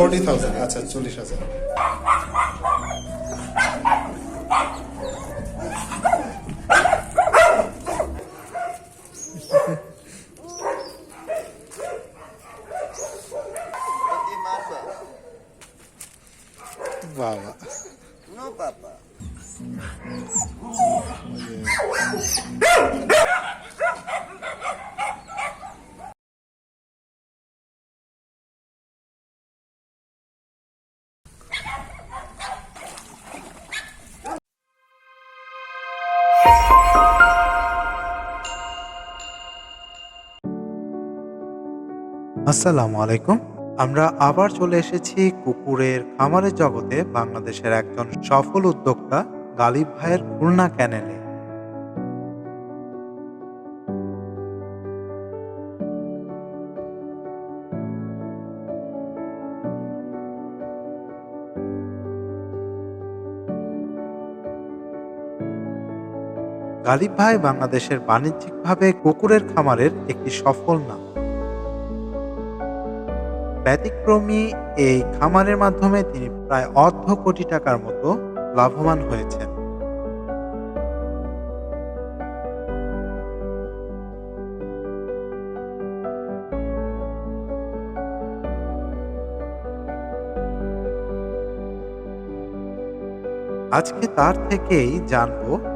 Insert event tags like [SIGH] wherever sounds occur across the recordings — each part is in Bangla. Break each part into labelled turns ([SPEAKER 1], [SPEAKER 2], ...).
[SPEAKER 1] ফোরটি থাউজেন্ড
[SPEAKER 2] আচ্ছা চল্লিশ হাজার বাবা
[SPEAKER 3] No, papa.
[SPEAKER 4] আসসালামু আলাইকুম। আমরা আবার চলে এসেছি কুকুরের খামারের জগতে বাংলাদেশের একজন সফল উদ্যোক্তা গালিব ভাইয়ের খুলনা ক্যানেলে। গালিব ভাই বাংলাদেশের বাণিজ্যিকভাবে কুকুরের খামারের একটি সফল নাম। ব্যতিক্রমী এই খামারের মাধ্যমে তিনি প্রায় অর্ধ কোটি টাকার মতো লাভবান হয়েছেন। আজকে তার থেকেই জানব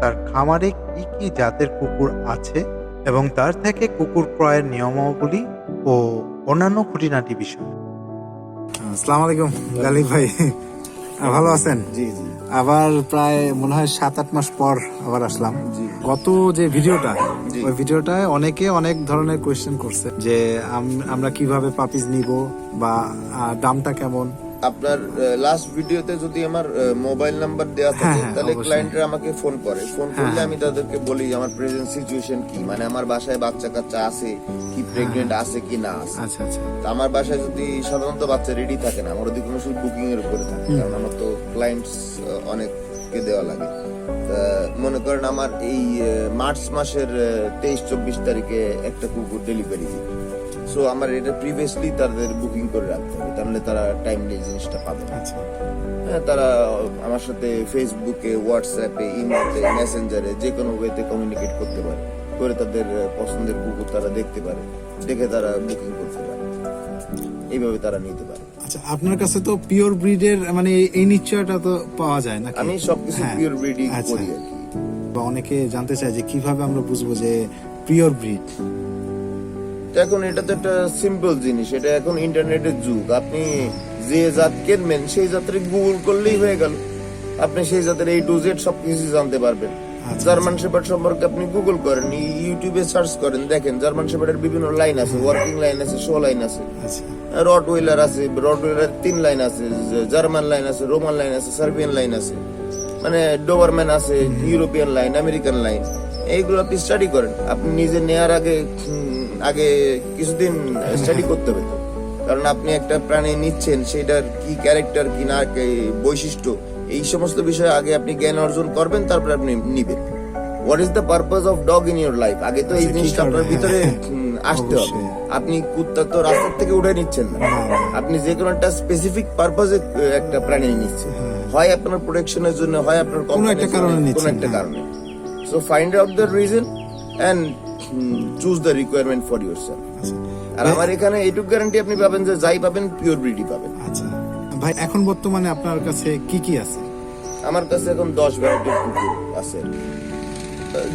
[SPEAKER 4] তার খামারে কি কি জাতের কুকুর আছে এবং তার থেকে কুকুর ক্রয়ের নিয়মাবলী ও অন্যান্য খুঁটিনাটি বিষয়?
[SPEAKER 2] আসসালামু আলাইকুম গালিব ভাই। ভালো আছেন?
[SPEAKER 1] জি জি।
[SPEAKER 2] আবার প্রায় মনে হয় সাত আট মাস পর আবার আসলাম। গত যে ভিডিওটা ওই ভিডিওটায় অনেকে অনেক ধরনের কোয়েশ্চেন করছে যে আম- আমরা কীভাবে পাপিস নিব বা দামটা কেমন?
[SPEAKER 1] আপনার লাস্ট ভিডিওতে যদি আমার মোবাইল নাম্বার দেওয়া
[SPEAKER 2] হ্যাঁ,
[SPEAKER 1] থাকে
[SPEAKER 2] হ্যাঁ,
[SPEAKER 1] তাহলে
[SPEAKER 2] অবশ্যই।
[SPEAKER 1] ক্লায়েন্টরা আমাকে ফোন করে। ফোন করলে
[SPEAKER 2] হ্যাঁ।
[SPEAKER 1] আমি তাদেরকে বলি আমার প্রেজেন্ট সিচুয়েশন কি? মানে আমার বাসায় বাচ্চা কাচ্চা আছে কি প্রেগনেন্ট আছে কি না আছে?
[SPEAKER 2] আচ্ছা আচ্ছা।
[SPEAKER 1] তা আমার বাসায় যদি সাধারণত বাচ্চা রেডি থাকে না আমার ওদিকে কোনো শুধু বুকিং এর উপরে থাকে কারণ আমার তো ক্লায়েন্টস অনেককে দেওয়া লাগে। মনে করেন আমার এই মার্চ মাসের তেইশ চব্বিশ তারিখে একটা কুকুর ডেলিভারি দিই। সো আমার এটা প্রিভিয়াসলি তাদের বুকিং করে রাখতে হবে। তাহলে তারা টাইমলি জিনিসটা পাবে।
[SPEAKER 2] আচ্ছা।
[SPEAKER 1] হ্যাঁ তারা আমার সাথে ফেসবুকে হোয়াটসঅ্যাপে ইমেলতে মেসেঞ্জারে যে কোনো ওয়েতে কমিউনিকেট করতে পারে। করে তাদের পছন্দের কুকুর তারা দেখতে পারে। দেখে তারা বুকিং করতে পারে। এইভাবে তারা নিতে পারে।
[SPEAKER 2] আচ্ছা আপনার কাছে তো পিওর ব্রিডের মানে এই নিশ্চয়টা তো পাওয়া যায় নাকি?
[SPEAKER 1] আমি সবকিছু
[SPEAKER 2] হ্যাঁ,
[SPEAKER 1] পিওর ব্রিডিং
[SPEAKER 2] আচ্ছা।
[SPEAKER 1] করি আর কি।
[SPEAKER 2] বা অনেকে জানতে চায় যে কীভাবে আমরা বুঝব যে পিওর ব্রিড
[SPEAKER 1] এখন এটা তো একটা সিম্পল জিনিস এটা এখন ইন্টারনেটের যুগ। আপনি যে জাত কিনবেন সেই জাতের গুগল করলেই হয়ে গেল। আপনি সেই জাতের এই টু জেড সবকিছু জানতে পারবেন।
[SPEAKER 2] আচ্ছা,
[SPEAKER 1] জার্মান শেপার্ড সম্পর্কে আপনি গুগল করেন ইউটিউবে সার্চ করেন দেখেন জার্মান শেপার্ডের বিভিন্ন লাইন আছে ওয়ার্কিং লাইন আছে শো লাইন আছে।
[SPEAKER 2] আচ্ছা।
[SPEAKER 1] রড ওয়েলার আছে রড ওয়েলার তিন লাইন আছে জার্মান লাইন আছে রোমান লাইন আছে সার্বিয়ান লাইন আছে। মানে ডোবারম্যান আছে ইউরোপিয়ান লাইন আমেরিকান লাইন এইগুলো আপনি স্টাডি করেন। আপনি নিজে নেয়ার আগে আগে কিছুদিন স্টাডি করতে হবে কারণ আপনি একটা প্রাণী নিচ্ছেন সেটার কি ক্যারেক্টার কি না বৈশিষ্ট্য এই সমস্ত বিষয়ে আগে আপনি জ্ঞান অর্জন করবেন তারপরে আপনি নিবেন। What is the purpose of dog in your life আগে তো এই
[SPEAKER 2] আচ্ছা,
[SPEAKER 1] জিনিসটা আপনার ভিতরে
[SPEAKER 2] হ্যাঁ,
[SPEAKER 1] আসতে হবে। আপনি কুত্তা তো রাস্তার থেকে উঠে নিচ্ছেন না। আপনি যে কোনো একটা স্পেসিফিক পারপাজে একটা প্রাণী নিচ্ছেন। হয়। আপনার প্রোটেকশনের জন্য হয় আপনার
[SPEAKER 2] হ্যাঁ। কোনো একটা কারণে
[SPEAKER 1] কোনো একটা
[SPEAKER 2] হ্যাঁ।
[SPEAKER 1] কারণে। So find out the reason and choose the requirement for yourself আর আমার এখানে এইটুকু গ্যারান্টি আপনি পাবেন যে যাই পাবেন পিওর ব্রিডই পাবেন।
[SPEAKER 2] আচ্ছা। ভাই এখন বর্তমানে আপনার কাছে কি কি আছে?
[SPEAKER 1] আমার কাছে এখন দশ ভ্যারাইটির কুকুর আছে।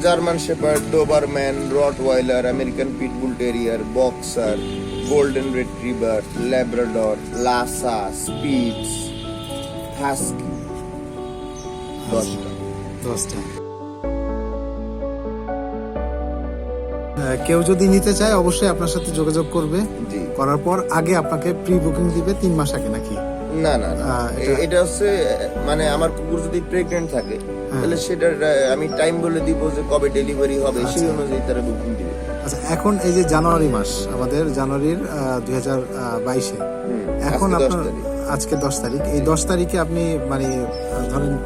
[SPEAKER 1] German shepherd doberman rottweiler American pitbull terrier boxer golden retriever labrador Lhasa spitz husky দশটা।
[SPEAKER 2] দশটা। কেউ যদি নিতে চায় অবশ্যই আপনার সাথে যোগাযোগ করবে।
[SPEAKER 1] জি।
[SPEAKER 2] করার পর আগে আপনাকে প্রি বুকিং দিবে তিন মাস আগে নাকি?
[SPEAKER 1] না না না।
[SPEAKER 2] এটা-
[SPEAKER 1] হচ্ছে মানে আমার কুকুর যদি প্রেগনেন্ট থাকে
[SPEAKER 2] হ্যাঁ।
[SPEAKER 1] তাহলে সেটার আমি টাইম বলে দিব যে কবে ডেলিভারি হবে সেই
[SPEAKER 2] আচ্ছা।
[SPEAKER 1] অনুযায়ী তারা বুকিং দিবে।
[SPEAKER 2] আচ্ছা এখন এই যে জানুয়ারি মাস আমাদের জানুয়ারির দুই হাজার বাইশে। এখন আপনার। আজকে দশ তারিখ। এই দশ তারিখে আপনি মানে ধরেন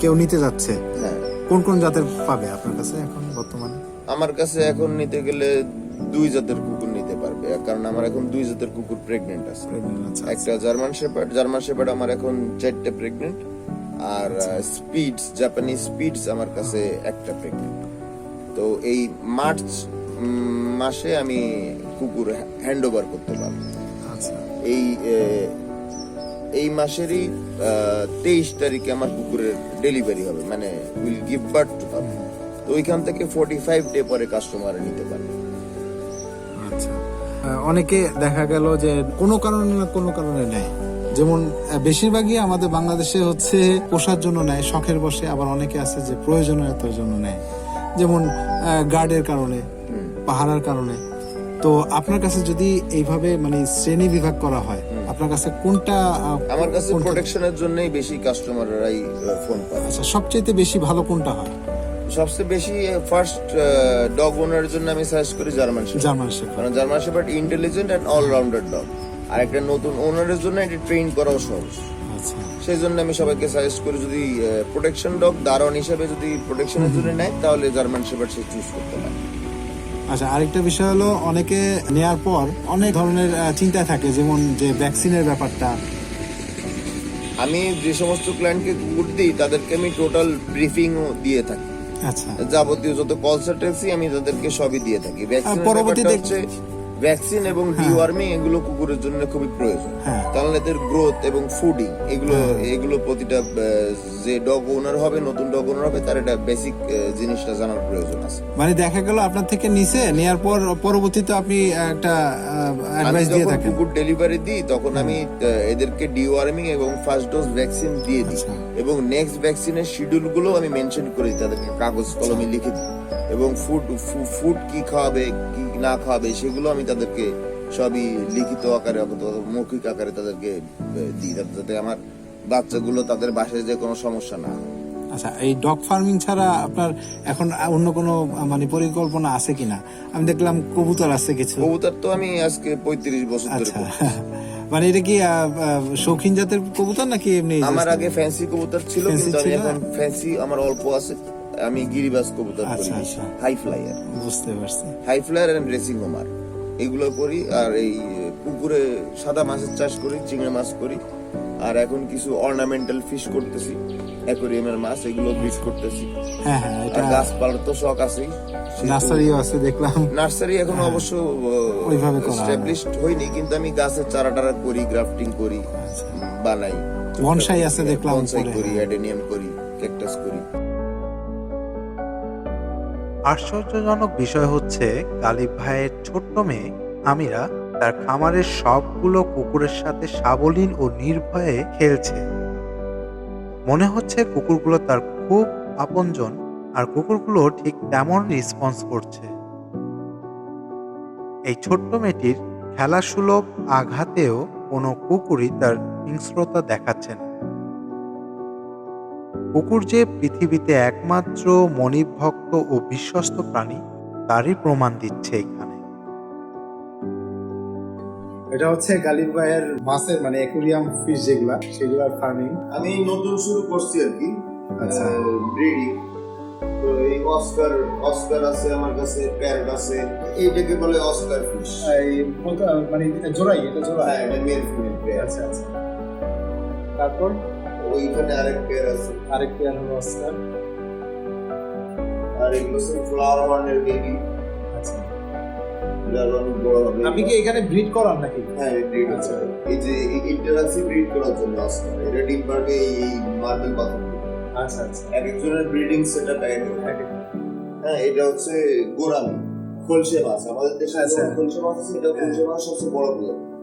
[SPEAKER 2] কেউ নিতে যাচ্ছে।
[SPEAKER 1] হ্যাঁ।
[SPEAKER 2] কোন কোন জাতের পাবে আপনার কাছে এখন বর্তমানে?
[SPEAKER 1] আমার কাছে এখন নিতে গেলে দুই জাতের কুকুর নিতে পারবে। কারণ আমার এখন দুই জাতের কুকুর প্রেগনেন্ট আছে।
[SPEAKER 2] আচ্ছা,
[SPEAKER 1] একটা জার্মান শেপার্ড জার্মান শেপার্ড আমার এখন চারটে প্রেগনেন্ট আর স্পিডস জাপানিজ স্পিডস আমার কাছে একটা প্রেগনেন্ট তো এই মার্চ মাসে আমি কুকুর হ্যান্ড ওভার করতে পারব।
[SPEAKER 2] আচ্ছা।
[SPEAKER 1] এই এই মাসেরই তেইশ তারিখে আমার কুকুরের ডেলিভারি হবে মানে উইল গিভ বার্থ টু তো ওইখান থেকে ফোর্টি ফাইভ ডে পরে কাস্টমার নিতে পারবে।
[SPEAKER 2] আচ্ছা। অনেকে দেখা গেল যে কোনো কারণে না কোনো কারণে নেয়। যেমন বেশিরভাগই আমাদের বাংলাদেশে হচ্ছে পোষার জন্য নেয় শখের বসে আবার অনেকে আছে যে প্রয়োজনীয়তার জন্য নেয়। যেমন গার্ডের কারণে পাহারার কারণে। তো আপনার কাছে যদি এইভাবে মানে শ্রেণি বিভাগ করা হয় আপনার কাছে কোনটা
[SPEAKER 1] আমার কাছে প্রোটেকশনের জন্যই বেশি কাস্টমাররাই ফোন পায়
[SPEAKER 2] আচ্ছা সবচেয়ে বেশি ভালো কোনটা হয়?
[SPEAKER 1] সবচেয়ে বেশি ফার্স্ট ডগ ওনারের জন্য আমি সাজেস্ট করি জার্মান শেপার্ড
[SPEAKER 2] জার্মান শেফার্ড
[SPEAKER 1] কারণ German shepherd intelligent and allrounder dog আর একটা নতুন ওনারের জন্য এটা ট্রেন করাও সহজ।
[SPEAKER 2] আচ্ছা।
[SPEAKER 1] সেই জন্য আমি সবাইকে সাজেস্ট করি যদি প্রোটেকশন ডগ দারোয়ান হিসেবে যদি প্রোটেকশনের জন্য নেয় তাহলে জার্মান শেপার্ড সে চুজ করতে পারে।
[SPEAKER 2] আচ্ছা আরেকটা বিষয় হলো অনেকে নেয়ার পর অনেক ধরনের আহ, চিন্তায় থাকে যেমন যে ভ্যাকসিনের ব্যাপারটা।
[SPEAKER 1] আমি যে সমস্ত ক্লায়েন্টকে কুকুর দিই তাদেরকে আমি টোটাল ব্রিফিংও দিয়ে থাকি। যাবতীয় যত কনসালটেন্সি আমি তাদেরকে সবই দিয়ে থাকি। ভ্যাকসিন
[SPEAKER 2] পরবর্তীতে-
[SPEAKER 1] হচ্ছে ভ্যাকসিন এবং ডিওয়ার্মিং এগুলো কুকুরের জন্য খুবই প্রয়োজন।
[SPEAKER 2] তাহলে
[SPEAKER 1] কারণ এদের গ্রোথ এবং ফুডিং এগুলো এগুলো প্রতিটা যে ডগ ওনার হবে নতুন ডগ ওনার হবে তার এটা বেসিক জিনিসটা জানার প্রয়োজন আছে।
[SPEAKER 2] মানে দেখা গেল আপনার থেকে নিচে নেয়ার পর পরবর্তীতে আপনি একটা অ্যাডভাইস দিয়ে থাকেন।
[SPEAKER 1] কুকুর ডেলিভারি দিই তখন আমি এদেরকে ডিওয়ার্মিং এবং ফার্স্ট ডোজ ভ্যাকসিন দিয়ে দিই।
[SPEAKER 2] আচ্ছা।
[SPEAKER 1] এবং নেক্সট ভ্যাকসিনের শিডিউলগুলো আমি মেনশন করে দিই তাদেরকে কাগজ কলমে লিখে দিই। এবং ফুড ফুড কি খাওয়াবে কি না খাওয়াবে সেগুলো আমি তাদেরকে সবই লিখিত আকারে মৌখিক আকারে তাদেরকে দিই যাতে- আমার বাচ্চাগুলো তাদের বাসায় যে কোনো সমস্যা না
[SPEAKER 2] আচ্ছা এই ডগ ফার্মিং ছাড়া আপনার এখন অন্য কোনো মানে পরিকল্পনা আছে কিনা? আমি দেখলাম কবুতর আছে কিছু।
[SPEAKER 1] কবুতর তো আমি আজকে পঁয়ত্রিশ বছর ধরে
[SPEAKER 2] আচ্ছা। [LAUGHS] মানে এটা কি শৌখিন জাতের কবুতর নাকি এমনি
[SPEAKER 1] আমার আগে ফ্যান্সি কবুতর ছিল কিন্তু আমি এখন ফ্যান্সি আমার অল্প আছে। আমি গিরিবাজ কবুতর করি
[SPEAKER 2] আচ্ছা, আচ্ছা।
[SPEAKER 1] হাই ফ্লাইয়ার
[SPEAKER 2] বুঝতে পারছি।
[SPEAKER 1] High flyer and racing homer এগুলো করি আর এই পুকুরে সাদা মাছের চাষ করি চিংড়ি মাছ করি আর এখন কিছু অর্নামেন্টাল ফিশ করতেছি অ্যাকোরিয়ামের মাছ এগুলো ব্রিড করতেছি
[SPEAKER 2] হ্যাঁ হ্যাঁ এটা
[SPEAKER 1] গাছপালার তো শখ আছেই
[SPEAKER 2] নার্সারিও আছে দেখলাম
[SPEAKER 1] নার্সারি এখন অবশ্য
[SPEAKER 2] হ্যাঁ। ওইভাবে হয় না।
[SPEAKER 1] এস্টাবলিশড হয়নি কিন্তু আমি গাছের চারা টারা করি গ্রাফটিং করি
[SPEAKER 2] আচ্ছা।
[SPEAKER 1] বানাই
[SPEAKER 2] বনসাই আছে দেখলাম
[SPEAKER 1] বনসাই করি অ্যাডেনিয়াম করি
[SPEAKER 4] আশ্চর্যজনক বিষয় হচ্ছে, গালিব ভাইয়ের ছোট্ট মেয়ে আমিরা তার খামারের সবগুলো কুকুরের সাথে সাবলীল ও নির্ভয়ে খেলছে। মনে হচ্ছে কুকুরগুলো তার খুব আপনজন আর কুকুরগুলো ঠিক তেমন রেসপন্স করছে। এই ছোট্ট মেয়েটির খেলাসুলভ আঘাতেও কোনো কুকুরই তার হিংস্রতা দেখাচ্ছে না। কুকুর যে পৃথিবীতে একমাত্র মনিভক্ত ও বিশ্বস্ত প্রাণী তারই প্রমাণ দিচ্ছে এখানে।
[SPEAKER 2] এটা হচ্ছে গালিব ভাইয়ের মাছের মানে অ্যাকুরিয়াম ফিশ যেগুলা সেগুলার ফার্মিং।
[SPEAKER 1] আমি নতুন শুরু করছি আর কি।
[SPEAKER 2] আচ্ছা।
[SPEAKER 1] ব্রিডিং তো এই অস্কার অস্কার আছে আমার কাছে প্যারট আছে। এইটাকে বলে অস্কার ফিশ।
[SPEAKER 2] মানে জোড়াই এটা জোড়াই।
[SPEAKER 1] হ্যাঁ এটা মেল ফিমেল
[SPEAKER 2] আচ্ছা আচ্ছা। তারপর?
[SPEAKER 1] ওইখানে আরেক পেয়ার আছে
[SPEAKER 2] আরেক পেয়ার হলো অস্কার
[SPEAKER 1] আর এগুলো হচ্ছে ফ্লাওয়ার বেবি
[SPEAKER 2] আচ্ছা আপনি কি এখানে ব্রিড করান নাকি?
[SPEAKER 1] হ্যাঁ ব্রিড আছে এই যে ইন্টারাক্সি ব্রিড করার জন্য এটা ডিম পারবে এই মার্বেল পাথর
[SPEAKER 2] আচ্ছা আচ্ছা।
[SPEAKER 1] এক একজনের ব্রিডিং সেটআপ এক এক হ্যাঁ এটা হচ্ছে গোরামি খলসে মাছ। আমাদের দেশে
[SPEAKER 2] আচ্ছা।
[SPEAKER 1] যেমন মাছ আছে এটা খলসে মাছ সবচেয়ে বড়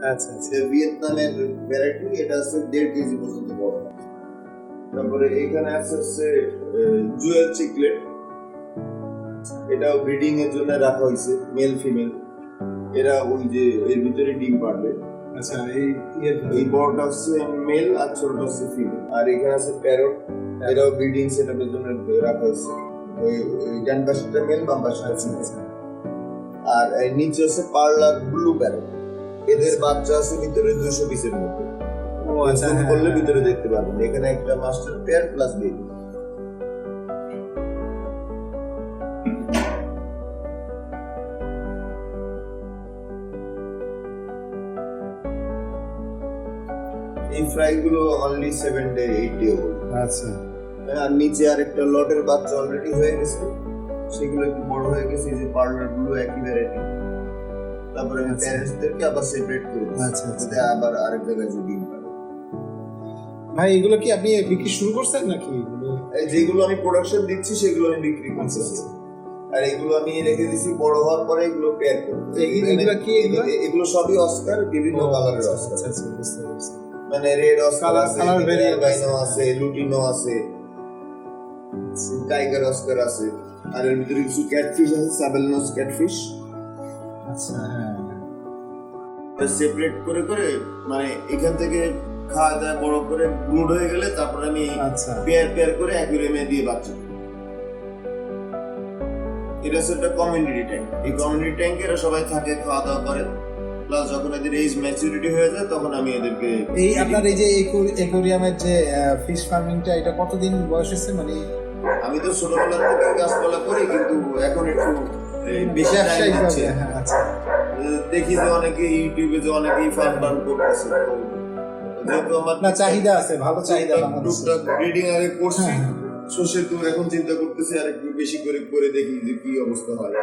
[SPEAKER 2] আচ্ছা আচ্ছা।
[SPEAKER 1] ভিয়েতনামের ভ্যারাইটি এটা আছে দেড় কেজি পর্যন্ত বড়। তারপরে এখানে আছে হচ্ছে জুয়েল চিকলেট। এটাও ব্রিডিং এর জন্য রাখা হয়েছে মেল ফিমেল। এরা ওই যে এর ভিতরে ডিম পারবে
[SPEAKER 2] আচ্ছা এই
[SPEAKER 1] এই বড়টা হচ্ছে মেল আর ছোটটা হচ্ছে ফিমেল। আর এখানে আছে প্যারট এরাও ব্রিডিং সেটআপের জন্য রাখা হয়েছে। ওই ডান মেল বাম পাশেরটা ফিমেল। আর নিচে হচ্ছে পার্লার ব্লু প্যারট। এদের বাচ্চা আছে ভিতরে দুশো পিসের মতো।
[SPEAKER 2] ও আচ্ছা হ্যাঁ,
[SPEAKER 1] করলে
[SPEAKER 2] হ্যাঁ।
[SPEAKER 1] ভিতরে দেখতে পারবেন। এখানে একটা মাস্টার পেয়ার প্লাস বেবি এই ফ্রাই গুলো only seven day eight day old
[SPEAKER 2] আচ্ছা।
[SPEAKER 1] আর নিচে আর একটা লটের বাচ্চা অলরেডি হয়ে গেছে। সেগুলো একটু বড় হয়ে গেছে যে পার্লারগুলো একই ভ্যারাইটি তারপরে আমি
[SPEAKER 2] আচ্ছা।
[SPEAKER 1] প্যারেন্টসদেরকে আবার সেপারেট করে দিচ্ছি।
[SPEAKER 2] আচ্ছা, আচ্ছা।
[SPEAKER 1] আবার আরেক জায়গায় যে ডিম পারে
[SPEAKER 2] ভাই এগুলো কি আপনি বিক্রি শুরু করছেন নাকি
[SPEAKER 1] যেগুলো আমি প্রোডাকশন দিচ্ছি সেগুলো আমি বিক্রি
[SPEAKER 2] আচ্ছা,
[SPEAKER 1] করতেছি
[SPEAKER 2] আচ্ছা।
[SPEAKER 1] আর এগুলো আমি রেখে দিছি বড় হওয়ার পরে এগুলো পেয়ার করব
[SPEAKER 2] এগুলো- কি এগুলো?
[SPEAKER 1] সবই অস্কার বিভিন্ন কালারের
[SPEAKER 2] আচ্ছা,
[SPEAKER 1] অস্কার
[SPEAKER 2] আচ্ছা, আচ্ছা।
[SPEAKER 1] মানে রেড অস্কার আছে
[SPEAKER 2] colour আছে।
[SPEAKER 1] লুটিনো আছে টাইগার অস্কার আছে আর এর ভিতরে কিছু ক্যাটফিশ আছে সাবেলনোস ক্যাটফিশ
[SPEAKER 2] আচ্ছা হ্যাঁ
[SPEAKER 1] সেপারেট করে করে মানে এখান থেকে খাওয়া দাওয়া বড় করে ব্রুড হয়ে গেলে তারপর আমি
[SPEAKER 2] আচ্ছা।
[SPEAKER 1] পেয়ার পেয়ার করে অ্যাকুরিয়ামে দিয়ে বাচ্চা এটা হচ্ছে একটা কমিউনিটি ট্যাঙ্ক এই কমিউনিটি ট্যাঙ্কে এরা সবাই থাকে খাওয়া দাওয়া করে। প্লাস যখন এদের এজ ম্যাচুরিটি হয়ে যায় তখন আমি এদেরকে
[SPEAKER 2] এই আপনার এই যে একুরিয়ামের যে ফিশ ফার্মিংটা এটা কতদিন বয়স হচ্ছে মানে
[SPEAKER 1] আমি তো ছোটবেলা থেকে গাছপালা করি কিন্তু এখন একটু বেশি দিচ্ছি।
[SPEAKER 2] হ্যাঁ আচ্ছা।
[SPEAKER 1] দেখি যে অনেকে ইউটিউবে যে অনেকেই ফার্ম ফার্ম করতেছে
[SPEAKER 2] না চাহিদা আছে ভালো চাহিদা
[SPEAKER 1] টুকটাক ব্রিডিং আগে করছি
[SPEAKER 2] হ্যাঁ।
[SPEAKER 1] সো সেহেতু এখন চিন্তা করতেছি আর একটু বেশি করে করে দেখি যে কি অবস্থা হয়